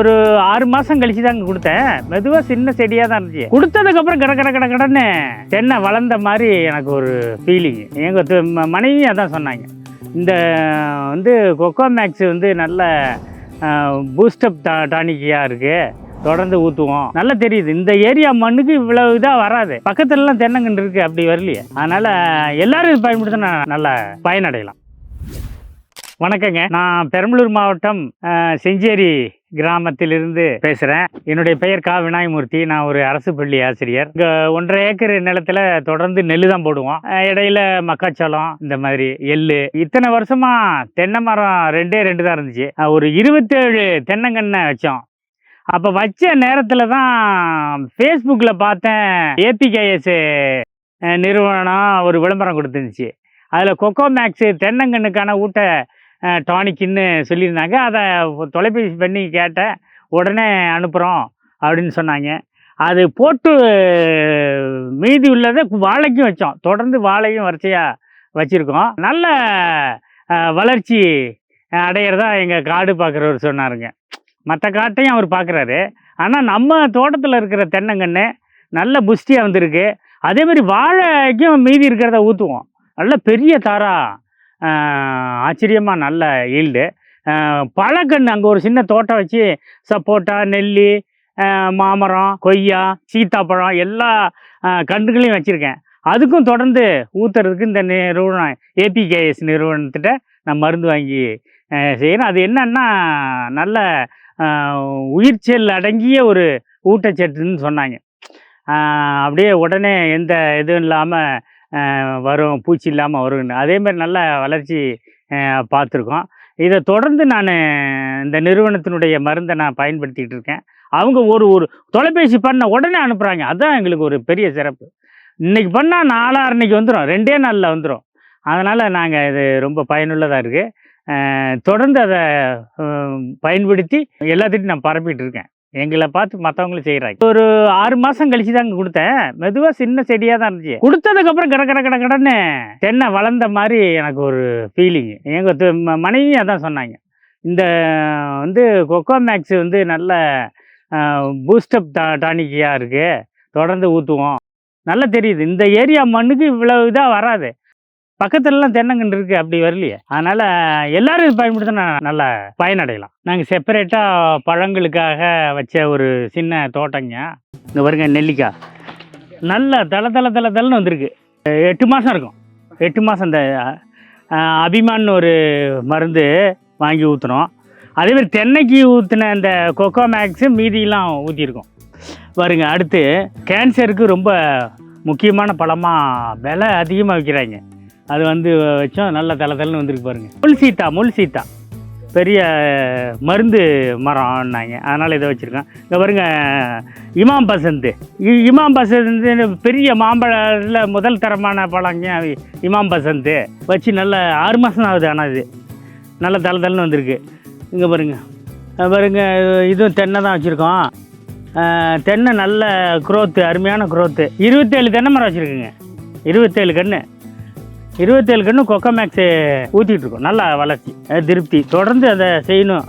ஒரு ஆறு மாசம் கழிச்சு தாங்க கொடுத்தேன். மெதுவா சின்ன செடியா தான் இருந்துச்சு. கொடுத்ததுக்கு அப்புறம் கட கட கட கடன்னு தென்னை வளர்ந்த மாதிரி எனக்கு ஒரு ஃபீலிங் எங்க ம- மனைவி அதான் சொன்னாங்க. இந்த வந்து கொக்கோ மேக்ஸ் வந்து நல்ல பூஸ்டப் டா டானிக்கியா இருக்கு. தொடர்ந்து ஊற்றுவோம் நல்லா தெரியுது. இந்த ஏரியா மண்ணுக்கு இவ்வளவு இதாக வராது. பக்கத்துலலாம் தென்னங்கன்று இருக்கு அப்படி வரலையே. அதனால எல்லாரும் இது பயன்படுத்தினா நல்லா பயனடையலாம். வணக்கங்க. நான் பெரம்பலூர் மாவட்டம் செஞ்சேரி கிராமத்திலிருந்து பேசுகிறேன் என்னுடைய பெயர் கா. விநாயகமூர்த்தி. நான் ஒரு அரசு பள்ளி ஆசிரியர். இங்கே ஒன்றரை ஏக்கர் நிலத்தில் தொடர்ந்து நெல் தான் போடுவோம். இடையில மக்காச்சோளம் இந்த மாதிரி எள்ளு. இத்தனை வருஷமா தென்னை மரம் ரெண்டே ரெண்டு தான் இருந்துச்சு. ஒரு இருபத்தேழு தென்னங்கன்னை வச்சோம். அப்போ வச்ச நேரத்தில் தான் ஃபேஸ்புக்கில் பார்த்தேன் ஏபிகேஎஸ் நிறுவனம் ஒரு விளம்பரம் கொடுத்துருந்துச்சு. அதில் கொக்கோ மேக்ஸு தென்னங்கண்ணுக்கான ஊட்ட டானிக்குன்னு சொல்லியிருந்தாங்க. அதை தொலைபேசி பண்ணி கேட்டேன் உடனே அனுப்புகிறோம் அப்படின்னு சொன்னாங்க. அது போட்டு மீதி உள்ளதை வாழைக்கும் வச்சோம். தொடர்ந்து வாழையும் வரிசையாக வச்சுருக்கோம். நல்ல வளர்ச்சி அடையிறதா எங்கள் காடு பார்க்குறவர் சொன்னாருங்க. மற்ற காட்டையும் அவர் பார்க்குறாரு ஆனால் நம்ம தோட்டத்தில் இருக்கிற தென்னங்கன்று நல்ல புஷ்டியாக வந்திருக்கு. அதேமாதிரி வாழைக்கும் மீதி இருக்கிறத ஊற்றுவோம் நல்ல பெரிய தாரா ஆச்சரியமாக நல்ல ஈல்டு. பழக்கன்று அங்கே ஒரு சின்ன தோட்டம் வச்சு சப்போட்டா நெல்லி மாமரம் கொய்யா சீத்தாப்பழம் எல்லா கன்றுகளையும் வச்சுருக்கேன். அதுக்கும் தொடர்ந்து ஊற்றுறதுக்கு இந்த நிறுவனம் ஏபிகேஎஸ் நிறுவனத்திட்ட நான் மருந்து வாங்கி செய்கிறேன் அது என்னன்னா நல்ல ஆஹ் உயிர்ச்செல் அடங்கிய ஒரு ஊட்டச்சத்துன்னு சொன்னாங்க. அப்படியே உடனே எந்த இதுவும் இல்லாமல் வரும் பூச்சி இல்லாமல் வரும்னு. அதேமாதிரி நல்ல வளர்ச்சி பார்த்துருக்கோம். இதை தொடர்ந்து நான் இந்த நிறுவனத்தினுடைய மருந்தை நான் பயன்படுத்திகிட்டு இருக்கேன். அவங்க ஒரு ஒரு தொலைபேசி பண்ண உடனே அனுப்புகிறாங்க அதுதான் எங்களுக்கு ஒரு பெரிய சிறப்பு. இன்னைக்கு பண்ணால் நாலா அன்னைக்கு வந்துடும் ரெண்டே நாளில் வந்துடும் அதனால் நாங்கள் இது ரொம்ப பயனுள்ளதாக இருக்குது தொடர்ந்து அதை பயன்படுத்தி எல்லாத்திட்டையும் நான் பரப்பிகிட்டு இருக்கேன். எங்களை பார்த்து மற்றவங்களும் செய்கிறாங்க ஒரு ஆறு மாதம் கழிச்சு தாங்க கொடுத்தேன். மெதுவாக சின்ன செடியாக தான் இருந்துச்சு. கொடுத்ததுக்கப்புறம் கட கட கட கடன்னு தென்னை வளர்ந்த மாதிரி எனக்கு ஒரு ஃபீலிங்கு எங்கள் ம- மனைவி அதான் சொன்னாங்க. இந்த வந்து கொக்கோ மேக்ஸ் வந்து நல்ல பூஸ்டப் டா டானிக்கியாக இருக்குது தொடர்ந்து ஊற்றுவோம் நல்லா தெரியுது. இந்த ஏரியா மண்ணுக்கு இவ்வளவு இதாக வராது. பக்கத்துலலாம் தென்னங்கன்று இருக்குது அப்படி வரலையே. அதனால் எல்லாரும் இது பயன்படுத்தினா நல்லா பயனடையலாம். நாங்கள் செப்பரேட்டாக பழங்களுக்காக வச்ச ஒரு சின்ன தோட்டங்க. இங்கே பாருங்க நெல்லிக்காய். நல்ல தள தள தள தளன்னு வந்திருக்கு. எட்டு மாதம் இருக்கும். எட்டு மாதம் இந்த அபிமான் அபிமான்னு ஒரு மருந்து வாங்கி ஊற்றுனோம் அதே மாதிரி தென்னைக்கு ஊற்றின இந்த கொக்கோ மேக்ஸு மீதியெல்லாம் ஊற்றிருக்கோம் பாருங்க அடுத்து கேன்சருக்கு ரொம்ப முக்கியமான பழமாக விலை அதிகமாக விற்கிறாங்க அது வந்து வச்சோம் நல்ல தலை தலைன்னு வந்திருக்கு பாருங்கள் முள் சீத்தா முள் சீத்தா பெரிய மருந்து மரம்னாங்க. அதனால் இதை வச்சுருக்கேன் இங்கே பாருங்க இமாம் பசந்த். இமாம் பசந்த் பெரிய மாம்பழத்தில் முதல் தரமான பழங்க இமாம் பசந்த். வச்சு நல்ல ஆறு மாதம் ஆகுது ஆனால் இது. நல்ல தலை தலைன்னு வந்திருக்கு. இங்கே பாருங்க. பாருங்க இதுவும் தென்னை தான் வச்சுருக்கோம். தென்னை நல்ல குரோத்து அருமையான குரோத்து இருபத்தேழு தென்னை மரம் வச்சுருக்குங்க. இருபத்தேழு கன்று. இருபத்தேழு கன்று கொக்கோ மேக்ஸு ஊற்றிட்டு இருக்கோம் நல்லா வளர்ச்சி. திருப்தி. தொடர்ந்து அதை செய்யணும்.